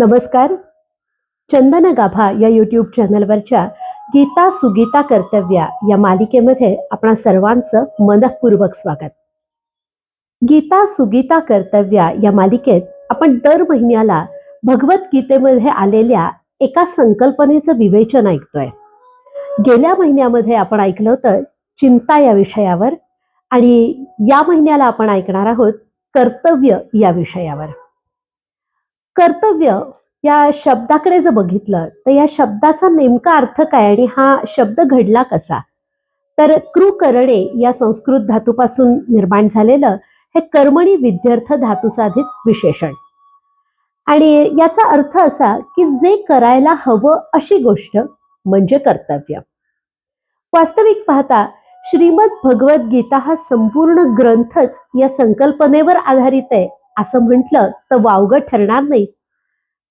नमस्कार. चंदन गाभा या यूट्यूब चॅनलवरच्या गीता सुगीता कर्तव्या या मालिकेमध्ये आपणा सर्वांचं मनपूर्वक स्वागत. गीता सुगीता कर्तव्या या मालिकेत आपण दर महिन्याला भगवद्गीतेमध्ये आलेल्या एका संकल्पनेचं विवेचन ऐकतोय. गेल्या महिन्यामध्ये आपण ऐकलं होतं चिंता या विषयावर आणि या महिन्याला आपण ऐकणार आहोत कर्तव्य या विषयावर. कर्तव्य या शब्दाकडे जर बघितलं तर या शब्दाचा नेमका अर्थ काय आणि हा शब्द घडला कसा? तर कृ करणे या संस्कृत धातूपासून निर्माण झालेलं हे कर्मणी विद्यर्थ धातुसाधित विशेषण. आणि याचा अर्थ असा की जे करायला हवं अशी गोष्ट म्हणजे कर्तव्य. वास्तविक पाहता श्रीमद भगवद्गीता हा संपूर्ण ग्रंथच या संकल्पनेवर आधारित आहे. असं म्हटलं तर वावगं ठरणार नाही.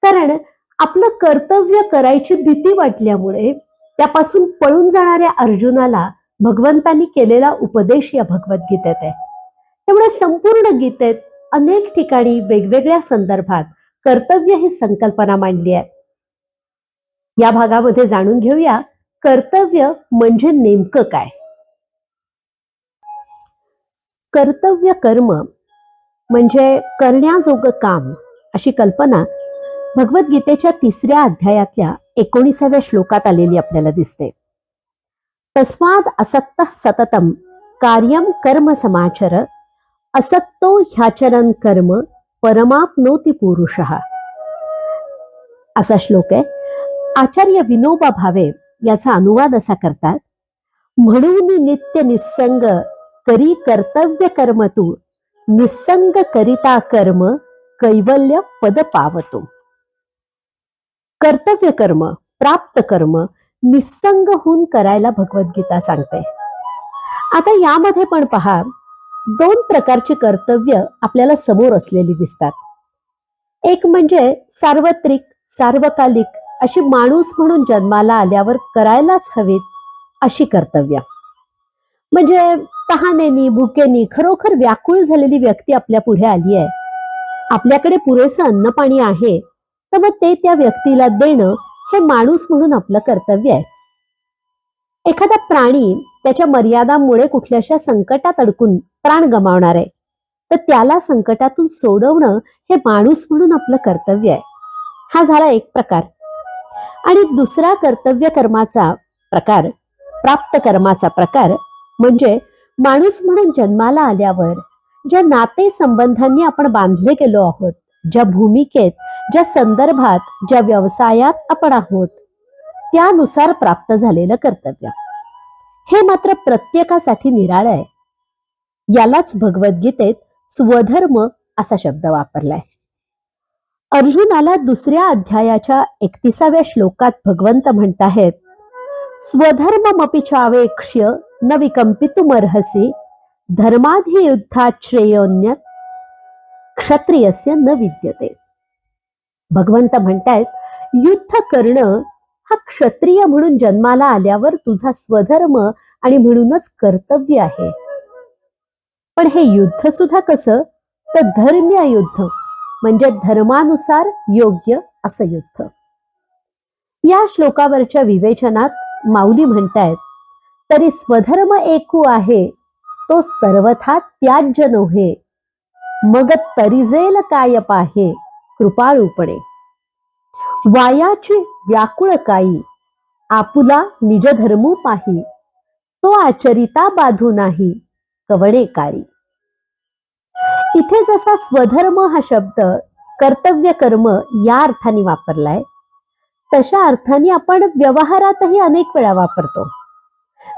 कारण आपलं कर्तव्य करायची भीती वाटल्यामुळे त्यापासून पळून जाणाऱ्या अर्जुनाला भगवंतांनी केलेला उपदेश या भगवद्गीतेत आहे. त्यामुळे संपूर्ण गीतेत अनेक ठिकाणी वेगवेगळ्या संदर्भात कर्तव्य ही संकल्पना मांडली आहे. या भागामध्ये जाणून घेऊया कर्तव्य म्हणजे नेमकं काय? कर्तव्य कर्म म्हणजे करण्याजोगं काम अशी कल्पना भगवद्गीतेच्या तिसऱ्या अध्यायातल्या एकोणीसाव्या श्लोकात आलेली आपल्याला दिसते. तस्माद असक्त सततम कार्यम कर्म समाचर असक्तो ह्याचरण कर्म परमाप्नोती पुरुष. असा श्लोक आहे. आचार्य विनोबा भावे याचा अनुवाद असा करतात म्हणून नित्य निसंग करी कर्तव्य कर्म तू निसंग करिता कर्म कैवल्य पद पावतो. कर्तव्य कर्म प्राप्त कर्म निसंग होऊन करायला भगवद्गीता सांगते. आता यामध्ये पण पहा दोन प्रकारची कर्तव्य आपल्याला समोर असलेली दिसतात. एक म्हणजे सार्वत्रिक सार्वकालिक अशी माणूस म्हणून जन्माला आल्यावर करायलाच हवीत अशी कर्तव्य. म्हणजे तहानेनी भुकेनी खरोखर व्याकुळ झालेली व्यक्ती आपल्या पुढे आली आहे. आपल्याकडे पुरेसं अन्न पाणी आहे तर मग ते त्या व्यक्तीला देणं हे माणूस म्हणून आपलं कर्तव्य आहे. एखादा प्राणी त्याच्या मर्यादांमुळे कुठल्याशा संकटात अडकून प्राण गमावणार आहे तर त्याला संकटातून सोडवणं हे माणूस म्हणून आपलं कर्तव्य आहे. हा झाला एक प्रकार. आणि दुसरा कर्तव्य कर्माचा प्रकार प्राप्त कर्माचा प्रकार म्हणजे माणूस म्हणून जन्माला आल्यावर ज्या नाते संबंधांनी आपण बांधले गेलो आहोत ज्या भूमिकेत ज्या संदर्भात ज्या व्यवसायात आपण आहोत त्यानुसार प्राप्त झालेलं कर्तव्य. हे मात्र प्रत्येकासाठी निराळ आहे. यालाच भगवद्गीतेत स्वधर्म असा शब्द वापरलाय. अर्जुनाला दुसऱ्या अध्यायाच्या एकतिसाव्या श्लोकात भगवंत म्हणताहेत स्वधर्ममपि चावेक्ष्य न विकम्पितुमर्हसि धर्माधियुद्धाश्रेयोन्यत क्षत्रियस्य न विद्यते। भगवंत म्हणतायत युद्ध करणं हा क्षत्रिय म्हणून जन्माला आल्यावर तुझा स्वधर्म आणि म्हणूनच कर्तव्य आहे. पण हे युद्ध सुद्धा कसं? तर धर्म्य युद्ध म्हणजे धर्मानुसार योग्य असं युद्ध. या श्लोकावरच्या विवेचनात माऊली म्हणतायत तरी स्वधर्म एकू आहे तो सर्वथा त्याज्य नव्हे मग तरिजेल काय पाहे कृपाळूपणे वायाची व्याकुळ काई आपुला निजधर्मू पाही तो आचरिता बाधू नाही कवणे काळी इथे जसा स्वधर्म हा शब्द कर्तव्य कर्म या अर्थाने वापरलाय तशा अर्थाने आपण व्यवहारातही अनेक वेळा वापरतो.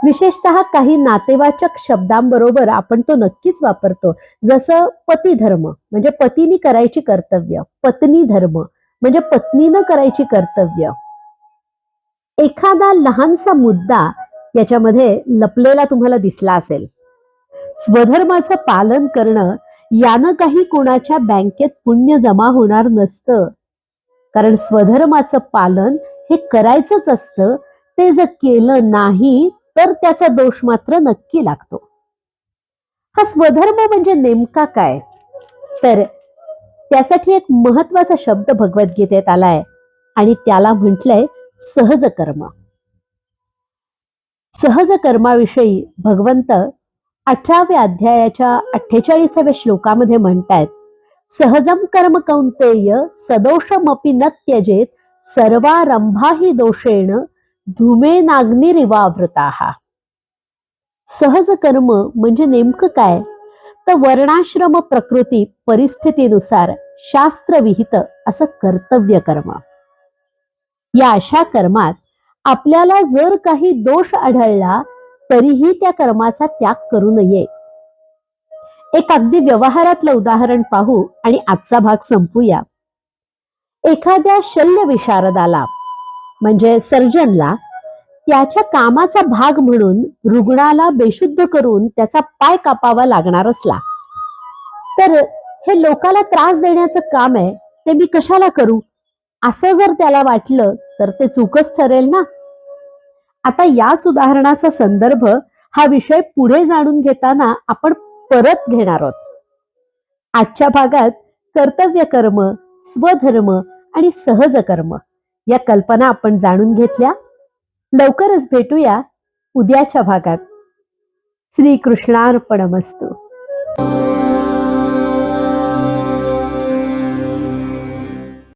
विशेषतः काही नातेवाचक शब्दांबरोबर आपण तो नक्कीच वापरतो. जसं पती धर्म म्हणजे पतीनी करायची कर्तव्य पत्नी धर्म म्हणजे पत्नीनं करायची कर्तव्य. एखादा लहानसा मुद्दा याच्यामध्ये लपलेला तुम्हाला दिसला असेल. स्वधर्माचं पालन करणं यानं काही कोणाच्या बँकेत पुण्य जमा होणार नसतं. कारण स्वधर्माचं पालन हे करायचंच असतं. ते जर केलं नाही तर त्याचा दोष मात्र नक्की लागतो. हा स्वधर्म म्हणजे नेमका काय? तर त्यासाठी एक महत्त्वाचा शब्द भगवद्गीतेत आलाय आणि त्याला म्हटलंय सहज कर्म. सहज कर्माविषयी भगवंत अठराव्या अध्यायाच्या अठ्ठेचाळीसाव्या श्लोकामध्ये म्हणतायत सहजम कर्म कौंतेय सदोषमपि न त्यजेत सर्वारंभाही दोषेण धूमेनाग्निरिवावृताहा सहज कर्म म्हणजे नेमकं काय? तर वर्णाश्रम प्रकृती परिस्थितीनुसार शास्त्रविहित असं कर्तव्य कर्म. या अशा कर्मात आपल्याला जर काही दोष आढळला तरीही त्या कर्माचा त्याग करू नये. एक अगदी व्यवहारातलं उदाहरण पाहू आणि आजचा भाग संपूया. एखाद्या शल्य विशारदाला म्हणजे सर्जनला त्याच्या कामाचा भाग म्हणून रुग्णाला बेशुद्ध करून त्याचा पाय कापावा लागणार असला. तर हे लोकाला त्रास देण्याचं काम आहे ते मी कशाला करू? असं जर त्याला वाटलं तर ते चूकच ठरेल ना? आता याच उदाहरणाचा संदर्भ हा विषय पुढे जाणून घेताना आपण परत घेणार आहोत. आजच्या भागात कर्तव्य कर्म स्वधर्म आणि सहज कर्म या कल्पना आपण जाणून घेतल्या. लवकरच भेटूया उद्याच्या भागात. श्रीकृष्णार्पणमस्तू.